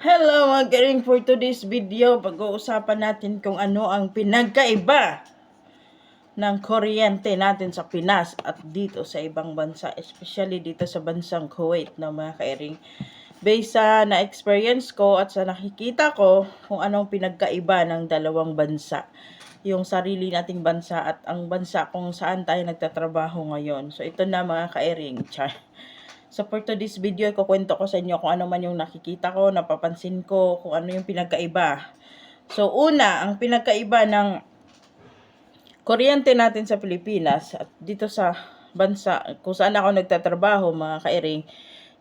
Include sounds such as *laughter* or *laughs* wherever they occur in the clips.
Hello mga garing for today's video. Pag-uusapan natin kung ano ang pinagkaiba ng kuryente natin sa Pinas at dito sa ibang bansa, especially dito sa bansang Kuwait na mga kairing. Based sa na-experience ko at sa nakikita ko kung anong pinagkaiba ng dalawang bansa. Yung sarili nating bansa at ang bansa kung saan tayo nagtatrabaho ngayon. So ito na mga kairing. Char. So for today's video, kukwento ko sa inyo kung ano man yung nakikita ko, napapansin ko, kung ano yung pinagkaiba. So una, ang pinagkaiba ng kuryente natin sa Pilipinas at dito sa bansa kung saan ako nagtatrabaho mga kairing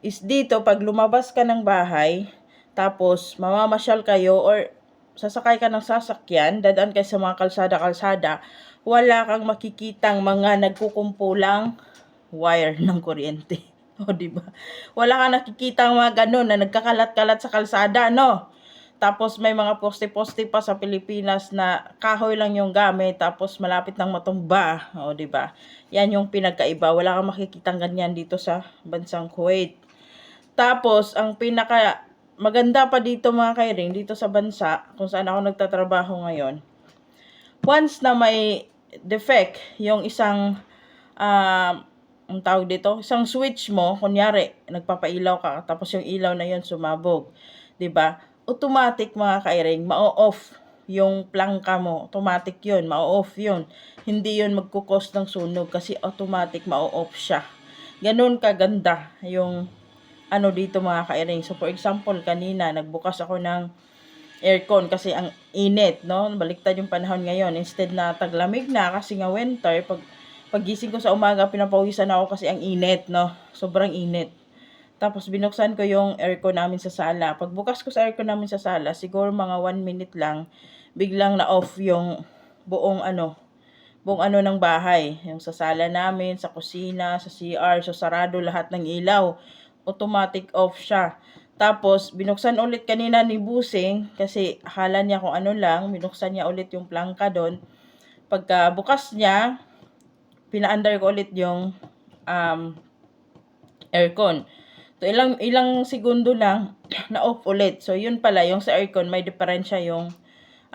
is dito pag lumabas ka ng bahay tapos mamamasyal kayo or sasakay ka ng sasakyan, dadaan kayo sa mga kalsada-kalsada, wala kang makikitang mga nagkukumpulang wire ng kuryente. *laughs* O, di ba? Wala kang nakikita mga ganun na nagkakalat-kalat sa kalsada, no? Tapos may mga poste-poste pa sa Pilipinas na kahoy lang yung gamit tapos malapit nang matumba. O, di ba? Yan yung pinagkaiba. Wala kang makikitang ganyan dito sa bansang Kuwait. Tapos, ang pinaka maganda pa dito mga kairing, dito sa bansa, kung saan ako nagtatrabaho ngayon, once na may defect, yung isang uh, ang tawag dito, isang switch mo, kunyari, nagpapailaw ka, tapos yung ilaw na yun sumabog, ba? Automatic mga kairing, ma-off yung plangka mo, automatic yun, ma-off yun. Hindi yun magkukos ng sunog kasi automatic ma-off siya. Ganun kaganda yung ano dito mga kairing. So for example, kanina nagbukas ako ng aircon kasi ang init, no? Baliktad yung panahon ngayon. Instead na taglamig na kasi nga winter, pag Pagising ko sa umaga, pinapawisan ako kasi ang init, no? Sobrang init. Tapos binuksan ko yung aircon namin sa sala. Pagbukas ko sa aircon namin sa sala, siguro mga 1 minute lang, biglang na-off yung buong ano, buong ano ng bahay. Yung sa sala namin, sa kusina, sa CR, so sarado lahat ng ilaw. Automatic off siya. Tapos, binuksan ulit kanina ni Busing kasi akala niya kung ano lang, binuksan niya ulit yung plangka doon. Pagka bukas niya, pina-under ko ulit yung um, aircon. So, ilang, ilang segundo lang, *clears throat* na-off ulit. So, yun pala, yung sa aircon, may diferensya yung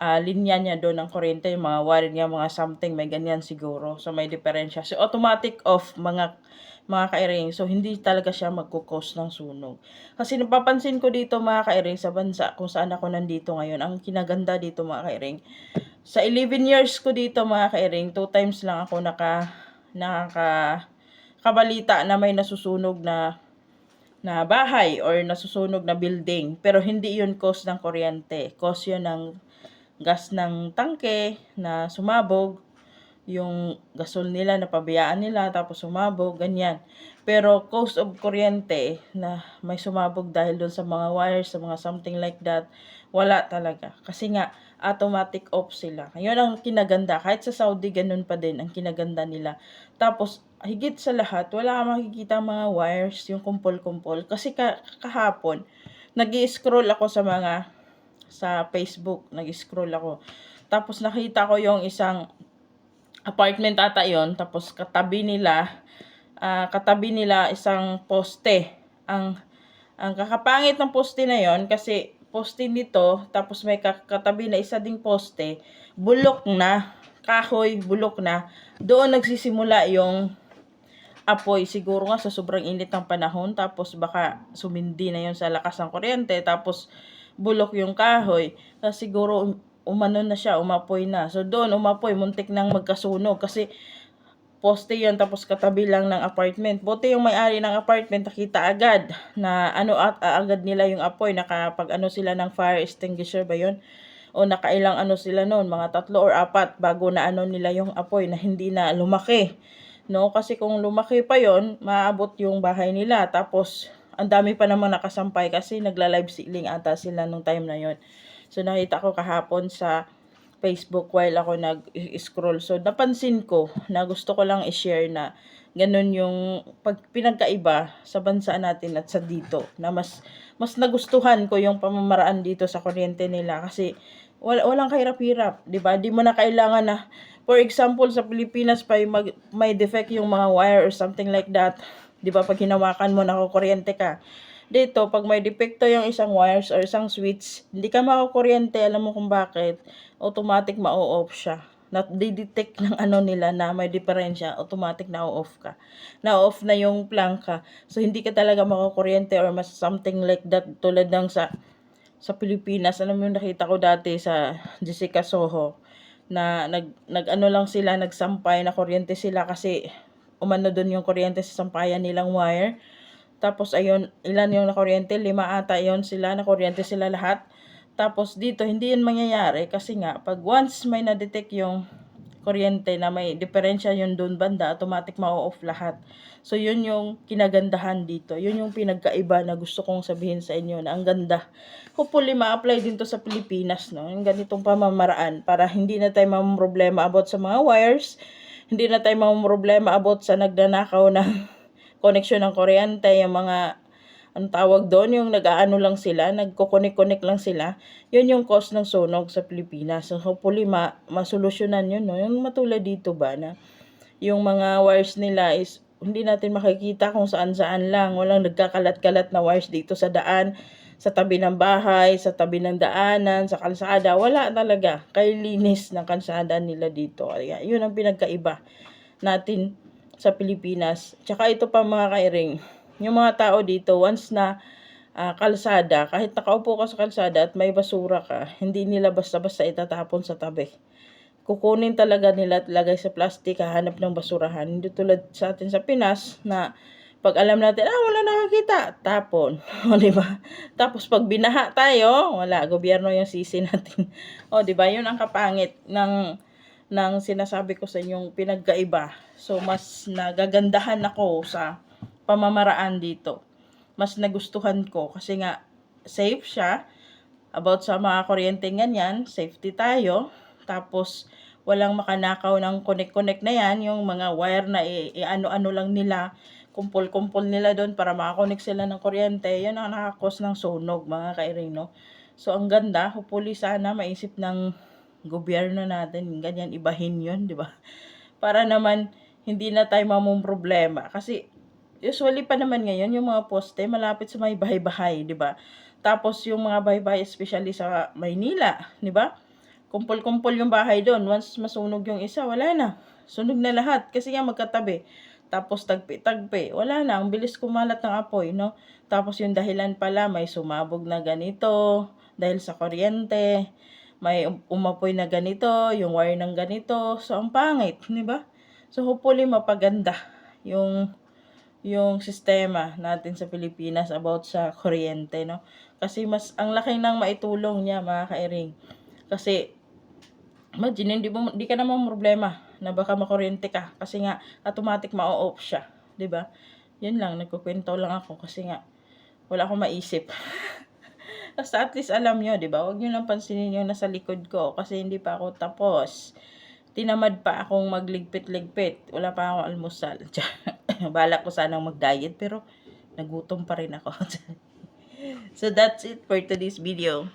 uh, linya niya doon ng kuryente, yung mga wire niya, mga something, may ganyan siguro. So, may diferensya. So, automatic off, mga mga kairing. So, hindi talaga siya magkukos ng sunog. Kasi napapansin ko dito mga kairing sa bansa kung saan ako nandito ngayon. Ang kinaganda dito mga kairing. Sa 11 years ko dito mga kairing, two times lang ako naka nakaka kabalita na may nasusunog na na bahay or nasusunog na building. Pero hindi yun cause ng kuryente. Cause yun ng gas ng tangke na sumabog. Yung gasol nila na pabayaan nila tapos sumabog, ganyan. Pero cause of kuryente na may sumabog dahil doon sa mga wires, sa mga something like that, wala talaga. Kasi nga, automatic off sila. Ngayon ang kinaganda, kahit sa Saudi ganun pa din ang kinaganda nila. Tapos, higit sa lahat, wala kang makikita mga wires, yung kumpol-kumpol. Kasi ka kahapon, nag scroll ako sa mga, sa Facebook, nag scroll ako. Tapos nakita ko yung isang apartment ata yon tapos katabi nila, uh, katabi nila isang poste. Ang, ang kakapangit ng poste na yon kasi poste nito, tapos may katabi na isa ding poste, bulok na, kahoy, bulok na, doon nagsisimula yung apoy. Siguro nga sa sobrang init ng panahon, tapos baka sumindi na yun sa lakas ng kuryente, tapos bulok yung kahoy. Kasi siguro umano na siya, umapoy na. So doon umapoy, muntik nang magkasunog kasi poste yon tapos katabi lang ng apartment. Buti yung may-ari ng apartment nakita agad na ano at agad nila yung apoy nakapag ano sila ng fire extinguisher ba yon o nakailang ano sila noon mga tatlo or apat bago na ano nila yung apoy na hindi na lumaki no kasi kung lumaki pa yon maabot yung bahay nila tapos ang dami pa naman nakasampay kasi nagla-live ceiling ata sila nung time na yon so nakita ko kahapon sa Facebook while ako nag-scroll. So, napansin ko na gusto ko lang i-share na ganun yung pag pinagkaiba sa bansa natin at sa dito na mas mas nagustuhan ko yung pamamaraan dito sa kuryente nila kasi wal, walang kahirap-hirap, 'di ba? Di mo na kailangan na for example sa Pilipinas pa mag, may defect yung mga wire or something like that, 'di ba? Pag hinawakan mo na kuryente ka, Dito, pag may depekto yung isang wires or isang switch, hindi ka makakuryente, alam mo kung bakit, automatic ma-off siya. Na-detect ng ano nila na may diferensya, automatic na off ka. Na-off na yung plangka. So, hindi ka talaga makakuryente or mas something like that tulad ng sa sa Pilipinas. Alam mo yung nakita ko dati sa Jessica Soho na nag, nag ano lang sila, nagsampay na kuryente sila kasi umano doon yung kuryente sa sampayan nilang wire. Tapos ayun, ilan yung nakuryente? Lima ata yon sila, nakuryente sila lahat. Tapos dito, hindi yun mangyayari kasi nga, pag once may na-detect yung kuryente na may diferensya yun doon banda, automatic ma-off lahat. So yun yung kinagandahan dito. Yun yung pinagkaiba na gusto kong sabihin sa inyo na ang ganda. Hopefully ma-apply din to sa Pilipinas, no? Yung ganitong pamamaraan para hindi na tayo problema about sa mga wires, hindi na tayo problema about sa nagdanakaw ng *laughs* connection ng kuryente, yung mga ang tawag doon, yung nag-aano lang sila, nagko-connect-connect lang sila, yun yung cause ng sunog sa Pilipinas. So hopefully ma masolusyonan yun, no? Yung matulad dito ba na yung mga wires nila is hindi natin makikita kung saan-saan lang. Walang nagkakalat-kalat na wires dito sa daan, sa tabi ng bahay, sa tabi ng daanan, sa kalsada. Wala talaga. Kay linis ng kalsada nila dito. Kaya yun ang pinagkaiba natin sa Pilipinas. Tsaka ito pa mga kairing, yung mga tao dito, once na uh, kalsada, kahit nakaupo ka sa kalsada at may basura ka, hindi nila basta-basta itatapon sa tabi. Kukunin talaga nila at lagay sa plastic, hahanap ng basurahan. Hindi tulad sa atin sa Pinas na pag alam natin, ah, wala nakakita, tapon. *laughs* O, di ba? Tapos pag binaha tayo, wala, gobyerno yung sisi natin. *laughs* O, di ba? Yun ang kapangit ng ng sinasabi ko sa inyong pinagkaiba. So, mas nagagandahan ako sa pamamaraan dito. Mas nagustuhan ko kasi nga safe siya. About sa mga kuryente ganyan, safety tayo. Tapos walang makanakaw ng connect-connect na yan, yung mga wire na i-ano-ano lang nila, kumpul-kumpul nila doon para makakonect sila ng kuryente, yun ang nakakos ng sunog mga kairing, no? So, ang ganda, hopefully sana maisip ng gobyerno natin, ganyan, ibahin yun, di ba? *laughs* Para naman, hindi na tayo mamong problema. Kasi, usually pa naman ngayon, yung mga poste, malapit sa may bahay-bahay, di ba? Tapos, yung mga bahay-bahay, especially sa Maynila, di ba? Kumpul-kumpul yung bahay doon. Once masunog yung isa, wala na. Sunog na lahat. Kasi nga magkatabi. Tapos tagpi-tagpi. Wala na. Ang bilis kumalat ng apoy, no? Tapos yung dahilan pala, may sumabog na ganito. Dahil sa kuryente. May um, umapoy na ganito. Yung wire ng ganito. So, ang pangit, di ba? So, hopefully mapaganda yung yung sistema natin sa Pilipinas about sa kuryente, no? Kasi mas, ang laki ng maitulong niya, mga kairing. Kasi, imagine, hindi, mo, hindi ka naman problema na baka makuryente ka. Kasi nga, automatic ma-off siya. 'di ba Yun lang, nagkukwento lang ako kasi nga, wala akong maisip. *laughs* Basta at least alam nyo, di ba? Huwag nyo lang pansinin yung nasa likod ko kasi hindi pa ako tapos. Tinamad pa akong magligpit-ligpit. Wala pa akong almusal. *laughs* Balak ko sanang mag-diet pero nagutom pa rin ako. *laughs* so that's it for today's video.